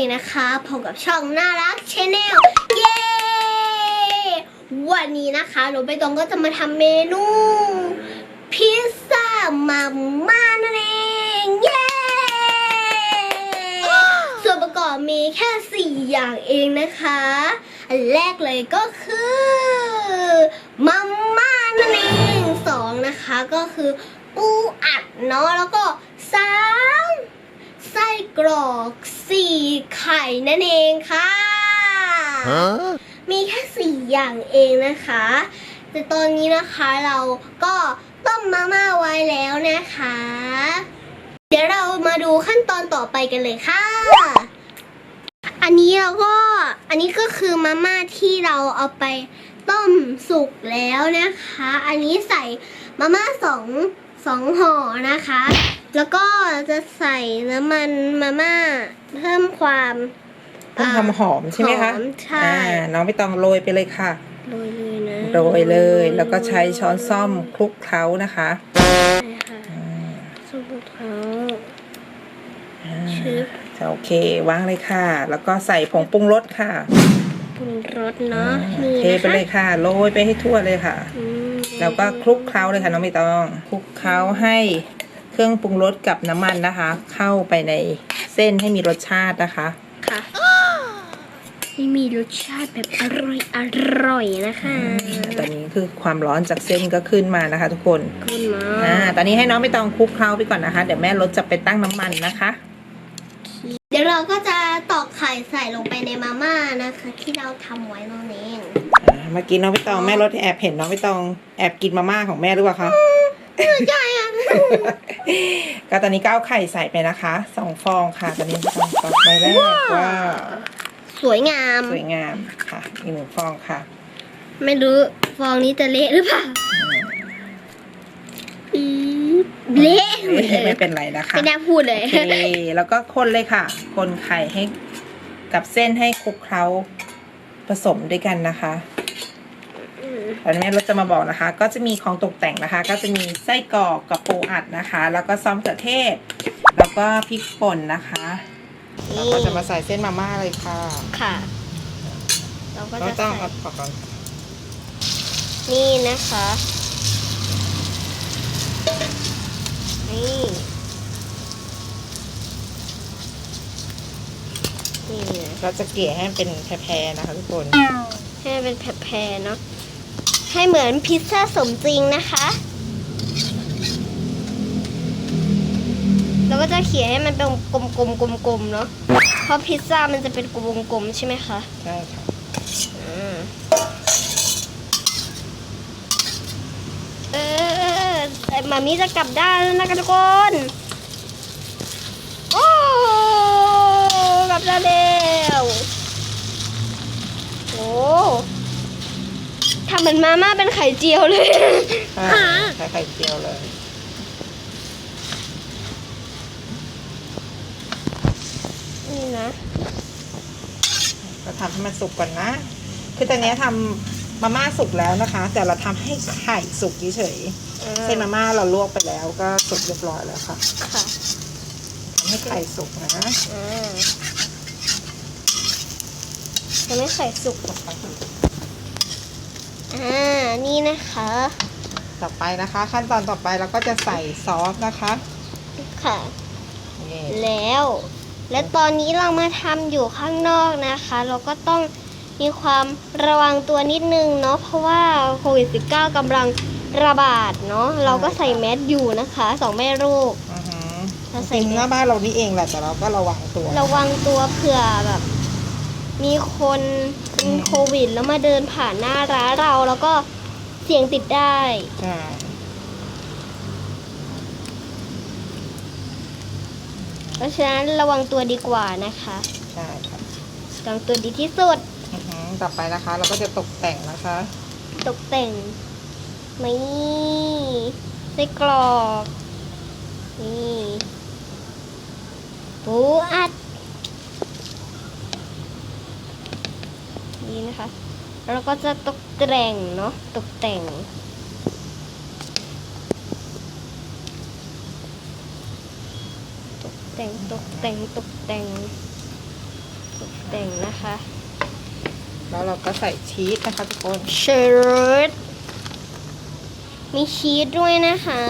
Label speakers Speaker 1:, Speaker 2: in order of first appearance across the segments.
Speaker 1: องนะคะพบกับช่องน่ารักชาแนลเย้วันนี้นะคะหนูไปตองก็จะมาทำเมนู พิซซ่ามาม่านั่นเองเย้ส่วนประกอบมีแค่4อย่างเองนะคะ อันแรกเลยก็คือมาม่านั่นเองสองนะคะก็คือปูอัดเนาะแล้วก็สามไส้กรอก สี่ไข่นั่นเองค่ะ
Speaker 2: Huh?
Speaker 1: มีแค่สี่อย่างเองนะคะ แต่ตอนนี้นะคะเราก็ต้มมาม่าไว้แล้วนะคะ เดี๋ยวเรามาดูขั้นตอนต่อไปกันเลยค่ะ อันนี้เราก็อันนี้ก็คือมาม่าที่เราเอาไปต้มสุกแล้วนะคะ อันนี้ใส่มาม่าสองสองห่อนะคะ แล้วก็จะใส่น้ำมันมาม่า เพิ่มความ
Speaker 3: เพิ่มความหอมใช่ไหมคะ
Speaker 1: หอมใช่
Speaker 3: อ่าน้องไม่ต้องโรยไปเลยค่ะ
Speaker 1: โรยเลยนะ
Speaker 3: โรยเลยแล้วก็ใช้ช้อนซ่อมคลุกเคล้านะคะ
Speaker 1: ใช่ค่ะ
Speaker 3: อืม
Speaker 1: ซุปเขา
Speaker 3: อ่า
Speaker 1: ชืบ
Speaker 3: โอเควางเลยค่ะ แล้วก็ใส่ผงปรุงรสค่ะ
Speaker 1: ปรุงรสเนาะ
Speaker 3: อ่า
Speaker 1: นี่
Speaker 3: เท
Speaker 1: นะ
Speaker 3: ไปเลย
Speaker 1: คะ
Speaker 3: ค่ะโรยไปให้ทั่วเลยค่ะ
Speaker 1: อืม
Speaker 3: แล้วก็คลุกเคล้าเลยค่ะน้องไม่ต้องคลุกเคล้าให้เครื่องปรุงรสกับน้ำมันนะคะ เข้าไปใน เส้นให้มีรสชาตินะคะ
Speaker 1: ค่ะนี่มีรสชาติแบบอร่อยอร่อยนะคะ
Speaker 3: ตอนนี้คือความร้อนจากเส้นก็ขึ้นมานะคะ ทุกคน
Speaker 1: ขึ้นมา
Speaker 3: อ่าตอนนี้ให้น้องไม่ต้องคลุกเคล้าไปก่อนนะคะ เดี๋ยวแม่รถจะไปตั้งน้ำมันนะคะ
Speaker 1: เดี๋ยวเราก็จะตอกไข่ใส่ลงไปในมาม่านะคะ ที่เราทำไว้นั่นเอง
Speaker 3: อ่าเมื่อกี้น้องไม่ต้องแม่รถแอบเห็นน้องไม่ต้องแอบกินมาม่าของแม่หรือเปล่าคะ
Speaker 1: ใช่อะ
Speaker 3: ก็ตอนนี้ก็เอาไข่ใส่ไปนะคะสองฟองค่ะ ตอนนี้ฟองฟองใบแรกว้าว
Speaker 1: สวยงาม
Speaker 3: สวยงามค่ะอีกหนึ่งฟองค่ะ
Speaker 1: ไม่รู้ฟองนี้จะเละหรือเปล่าอืมเละ
Speaker 3: ไม่เป็นไรนะคะ
Speaker 1: ไม่ได้พูดเลย
Speaker 3: โอเคแล้วก็คนเลยค่ะ คนไข่ให้กับเส้นให้คลุกเคล้าผสมด้วยกันนะคะ ตอนนี้เราจะมาบอกนะคะ ก็จะมีของตกแต่งนะคะ ก็จะมีไส้กรอกกับปูอัดนะคะ แล้วก็ซอสมะเขือเทศ แล้วก็พริกป่นนะคะเราก็จะมาใส่เส้นมาม่าเลยค่ะ
Speaker 1: ค่ะ เราก็
Speaker 3: เรา
Speaker 1: จะ
Speaker 3: ต้อง
Speaker 1: ใส่
Speaker 3: เอาออกก่อน
Speaker 1: นี่นะคะ นี่นี่นะ
Speaker 3: เราจะเกลี่ยให้มันเป็นแพรๆนะคะทุกคน
Speaker 1: ให้มันเป็นแผ่ๆเนาะ ให้เหมือนพิซซ่าสมจริงนะคะ เราก็จะเขียนให้มันเป็นกลมๆกลมๆเนาะ เพราะพิซซ่ามันจะเป็นกลมๆใช่ไหมคะ
Speaker 3: ใช่ค่ะ
Speaker 1: เออแต่มามีจะกลับด้านแล้วนะคะทุกคน โอ้ กลับด้านแล้วโอ้ ทำเหมือนมาม่าเป็นไข่เจียวเลย
Speaker 3: ใช่ใช้ไข่เจียวเลย
Speaker 1: นี่นะ
Speaker 3: เราทำให้มันสุกก่อนนะ คือตอนนี้ทำมาม่าสุกแล้วนะคะ แต่เราทำให้ไข่สุกเฉยๆเส้นมาม่าเราลวกไปแล้วก็สุกเรียบร้อยแล้วค่ะ
Speaker 1: ค่ะ
Speaker 3: ทำให้ไข่สุกนะ
Speaker 1: อ่ายังไม่ไข่สุก อ่า นี่นะคะ
Speaker 3: ต่อไปนะคะ ขั้นตอนต่อไปเราก็จะใส่ซอสนะคะ
Speaker 1: ค่ะ
Speaker 3: นี่
Speaker 1: แล้ว และตอนนี้เรามาทำอยู่ข้างนอกนะคะ เราก็ต้องมีความระวังตัวนิดนึงเนาะ เพราะว่าโควิด -19 กำลังระบาดเนาะ เราก็ใส่แมสอยู่นะคะสองแม่ลูก
Speaker 3: อือหือ
Speaker 1: เรา
Speaker 3: จ
Speaker 1: ใส่
Speaker 3: ริงๆหน้าบ้านเรานี่เองแหละแต่เราก็ระวังตัว
Speaker 1: ระวังตัวเผื่อแบบ มีคนเป็นโควิดแล้วมาเดินผ่านหน้าร้านเราแล้วก็เสี่ยงติดได้
Speaker 3: ใช่
Speaker 1: เพราะฉะนั้นระวังตัวดีกว่านะคะ
Speaker 3: ใช่ค่ะ
Speaker 1: ระวังตัวดีที่สุด
Speaker 3: อือหือต่อไปนะคะ เราก็จะตกแต่งนะคะ
Speaker 1: ตกแต่งนี่ไส้กรอก นี่ปูอัด นี่นะคะ แล้วก็จะตกแต่งเนาะตกแต่ง ตกแต่งตกแต่งตกแต่งตกแต่งนะคะ
Speaker 3: แล้วเราก็ใส่ชีสนะคะทุกคน
Speaker 1: ชีสมีชีสด้วยนะคะ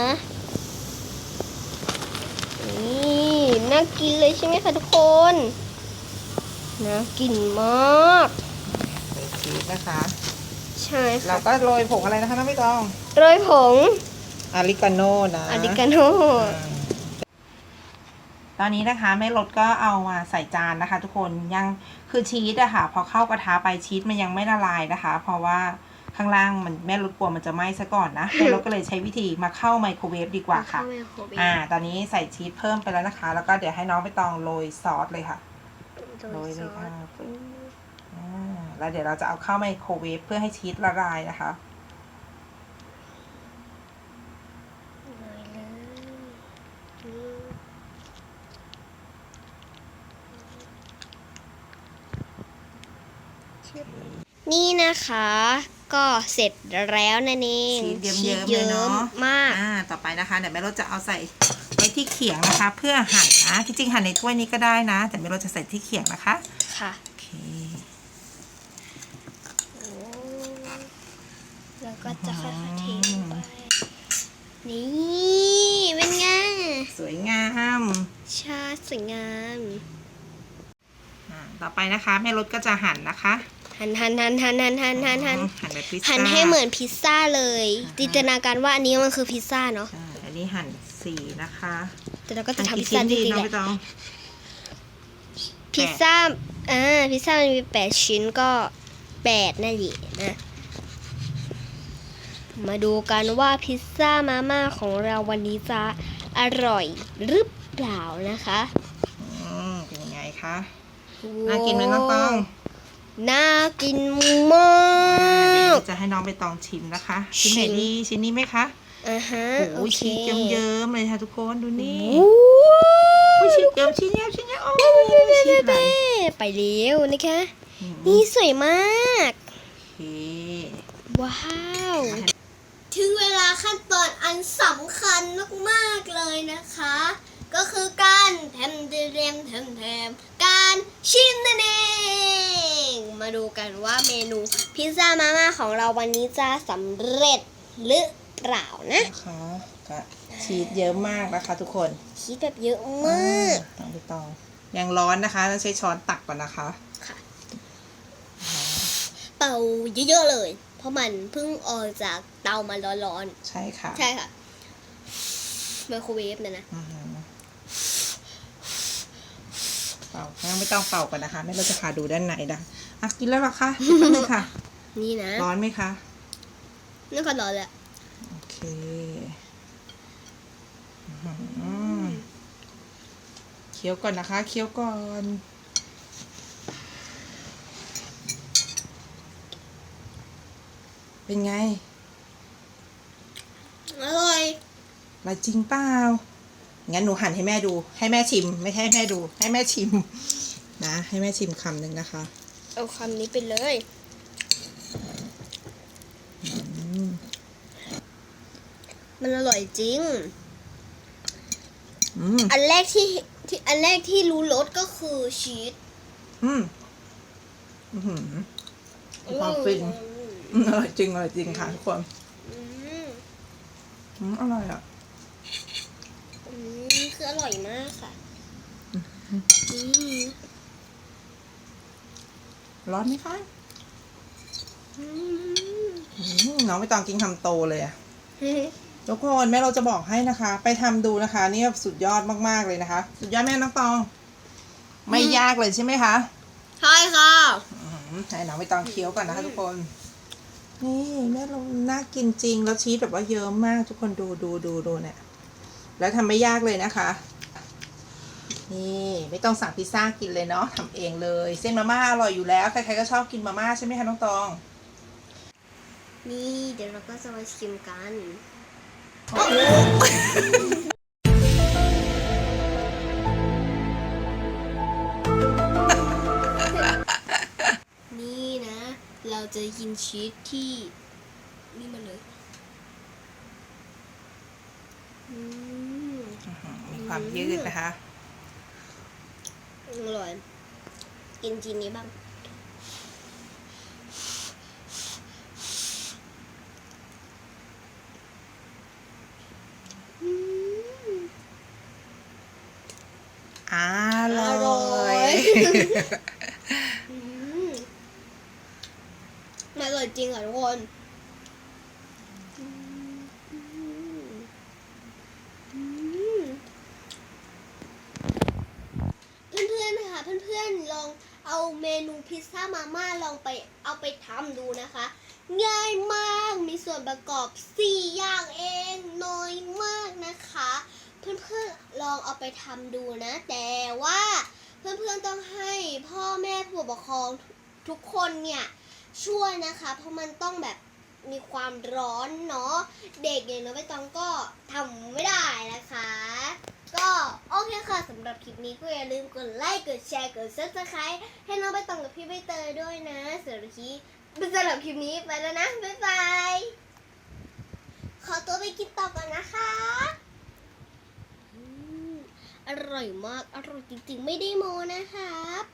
Speaker 1: นี่น่ากินเลยใช่ไหมคะทุกคน น่ากินมาก
Speaker 3: ใส่ชีส นะคะ
Speaker 1: ใช่
Speaker 3: เรา
Speaker 1: ค่ะ
Speaker 3: ก็โรยผงอะไรนะคะน้องไม่ต้อง
Speaker 1: โรยผง
Speaker 3: อาริกาโน่นะ
Speaker 1: อาริกาโน
Speaker 3: ตอนนี้นะคะแม่รถก็เอามาใส่จานนะคะ ทุกคนยังคือชีสอะค่ะ พอเข้ากระทะไปชีสมันยังไม่ละลายนะคะ เพราะว่าข้างล่างมันแม่รถกลัวมันจะไหม้ซะก่อนนะแม่รถก็เลยใช้วิธีมาเข้าไมโครเวฟดีกว่าค่ะ
Speaker 1: เข้าไมโครเวฟ
Speaker 3: อ่า ตอนนี้ใส่ชีสเพิ่มไปแล้วนะคะ แล้วก็เดี๋ยวให้น้องไปตองโรยซอสเลยค่ะ โรยเลยค่ะอ่า แล้วเดี๋ยวเราจะเอาเข้าไมโครเวฟเพื่อให้ชีสละลายนะคะ
Speaker 1: โรยเลยอืมนี่นะคะ ก็เสร็จแล้วนั่นเอง
Speaker 3: ชีสเยิ้มๆเลยเนาะ
Speaker 1: มาก
Speaker 3: อ่าต่อไปนะคะเดี๋ยวแม่รถจะเอาใส่ไว้ที่เขียงนะคะ เพื่อหั่นนะที่จริงหั่นในถ้วยนี้ก็ได้นะ แต่แม่รถจะใส่ที่เขียงนะคะ
Speaker 1: ค่ะ
Speaker 3: โอเค
Speaker 1: โอ้แล้ว ก็จะค่อยๆเทลงไป นี่เป็นไง
Speaker 3: สวยงาม
Speaker 1: ชาติสวยงาม
Speaker 3: อ่าต่อไปนะคะ แม่รถก็จะหั่นนะคะ
Speaker 1: หันหันหันหันหันหันหันหัน
Speaker 3: อืมหั่นแบบพิซซ่า
Speaker 1: หันให้เหมือนพิซซ่าเลย
Speaker 3: อ่าฮะ
Speaker 1: จินตนาการว่าอันนี้มันคือพิซซ่าเนาะ
Speaker 3: ใช่อันนี้หั่นสีนะคะ
Speaker 1: แต่เราก็จะ
Speaker 3: หั่น
Speaker 1: ทำ
Speaker 3: กี่
Speaker 1: พิซซ่าจ
Speaker 3: ชิ้น
Speaker 1: ริงๆ
Speaker 3: น้อง
Speaker 1: แห
Speaker 3: ไม่
Speaker 1: ละ
Speaker 3: ต้อง
Speaker 1: พิซซ่าอ่าพิซซ่ามันมีแปดชิ้นก็แปดนั่นแหละนะ มาดูกันว่าพิซซ่ามาม่าของเราวันนี้จะอร่อยหรือเปล่านะคะ
Speaker 3: อืมเป็นยังไงคะ น่ากินไหมน้องตอง
Speaker 1: น่ากินมา
Speaker 3: อ่าเดี๋ยว
Speaker 1: ก
Speaker 3: จะให้น้องไปตองชิมนะคะ ชิ้นไหน
Speaker 1: ชิม
Speaker 3: ดีชิ้นนี้ไหมคะ
Speaker 1: อ่าฮะ
Speaker 3: โอ้
Speaker 1: โอยเค
Speaker 3: ชีสเยิ้มๆเลยค่ะทุกคนดูนี่
Speaker 1: โอ้
Speaker 3: โอ้ยชีสเยิ้มชิ้นเยิ้มชิ้นเยิ้มโอ้ยชีสไหล
Speaker 1: ไปเร็วนะคะ
Speaker 3: อืม
Speaker 1: นี่สวยมาก
Speaker 3: โอเค
Speaker 1: ว้าว ถึงเวลาขั้นตอนอันสำคัญมากๆเลยนะคะ ก็คือการแถมเตรียมแถมแถมการชิมนั่นเองมาดูกันว่าเมนูพิซซ่ามาม่าของเราวันนี้จะสำเร็จหรือเปล่านะ
Speaker 3: นะคะก็ชีสเยอะมากนะคะ ทุกคน
Speaker 1: คิดแบบเยอะมาก
Speaker 3: น้องไปตองยังร้อนนะคะต้องใช้ช้อนตักก่อนนะคะ
Speaker 1: เป่าเยอะๆเลย เพราะมันเพิ่งออกจากเตามาร้อน
Speaker 3: ใช่ค่ะ
Speaker 1: ๆ ใช่ค่ะไมโครเวฟนะนะ
Speaker 3: อือหือเป่างั้นไม่ต้องเป่าก่อนนะคะ ไม่เราจะพาดูด้านในดังอะกินแล้วเหรอคะกินแป๊บนึงค่ะ
Speaker 1: นี่นะ
Speaker 3: ร้อนไหมคะ
Speaker 1: นี่ก็ร้อนแล้ว
Speaker 3: โอเคอื้อหือเคี้ยวก่อนนะคะ เคี้ยวก่อน เป็นไง
Speaker 1: อร่อย
Speaker 3: อร่อยจริงเปล่า งั้นหนูหั่นให้แม่ดู ให้แม่ชิม ไม่ให้แม่ดู ให้แม่ชิม นะ ให้แม่ชิมคำหนึ่งนะคะ
Speaker 1: เอาคำนี้ไปเลย
Speaker 3: อืม
Speaker 1: มันอร่อยจริง
Speaker 3: อืม
Speaker 1: อันแรกที่ที่อันแรกที่รู้รสก็คือชีส
Speaker 3: อืม อือหือมีความฟิน อืม อร่อยจริงอร่อยจริงค่ะทุกคน
Speaker 1: อืม
Speaker 3: อืมอร่อยอะ
Speaker 1: อืมคืออร่อยมากค่ะอืม
Speaker 3: ร้อนไหมคะ
Speaker 1: อืม
Speaker 3: อืมน้องไม่ต้องกินคำโตเลยอะทุกคนแม่เราจะบอกให้นะคะ ไปทำดูนะคะ นี่สุดยอดมากๆเลยนะคะ สุดยอดแม่น้องตอง ไม่ยากเลยใช่ไหมคะ
Speaker 1: ใช่ค่ะ
Speaker 3: อืมให้น้องไม่ต้องเคี้ยวก่อนนะคะทุกคน นี่แม่เราน่ากินจริง แล้วชีสแบบว่าเยอะมากทุกคนดูดูดูดูเนี่ย แล้วทำไม่ยากเลยนะคะ นี่ไม่ต้องสั่งพิซซ่ากินเลยเนาะทำเองเลย เส้นมาม่าอร่อยอยู่แล้ว ใครๆก็ชอบกินมาม่าใช่ไหมคะน้องตอง
Speaker 1: นี่เดี๋ยวเราก็จะมาชิมกันนี่ เราจะกินชีสที่นี่มาเลยอืม
Speaker 3: มีความยืดนะคะ
Speaker 1: อร่อย กินชิ้นนี้บ้าง อืม
Speaker 3: อร่
Speaker 1: อร่
Speaker 3: อ
Speaker 1: อย
Speaker 3: ย
Speaker 1: อืม อร่อยจริงเหรอทุกคนอืมอืมอืมเพื่อนๆนะคะเพื่อนๆลองเอาเมนูพิซซ่ามาม่าลองไปเอาไปทำดูนะคะ ง่ายมากมีส่วนประกอบ 4 อย่างเองน้อยมากนะคะ เพื่อนๆลองเอาไปทำดูนะ แต่ว่าเพื่อนๆต้องให้พ่อแม่ผู้ปกครองทุกคนเนี่ย ช่วยนะคะ เพราะมันต้องแบบมีความร้อนเนาะเด็กอย่างน้องใบตองก็ทำไม่ได้นะคะ ก็โอเคค่ะสำหรับคลิปนี้ก็อย่าลืมกดไลค์กดแชร์กด subscribe ให้น้องใบตองกับพี่ใบเตยด้วยนะสำหรับคลิปสำหรับคลิปนี้ไปแล้วนะบ๊ายบายขอตัวไปกินต่อก่อนนะคะอร่อยมาก อร่อยจริงๆ ไม่ได้โมนะครับ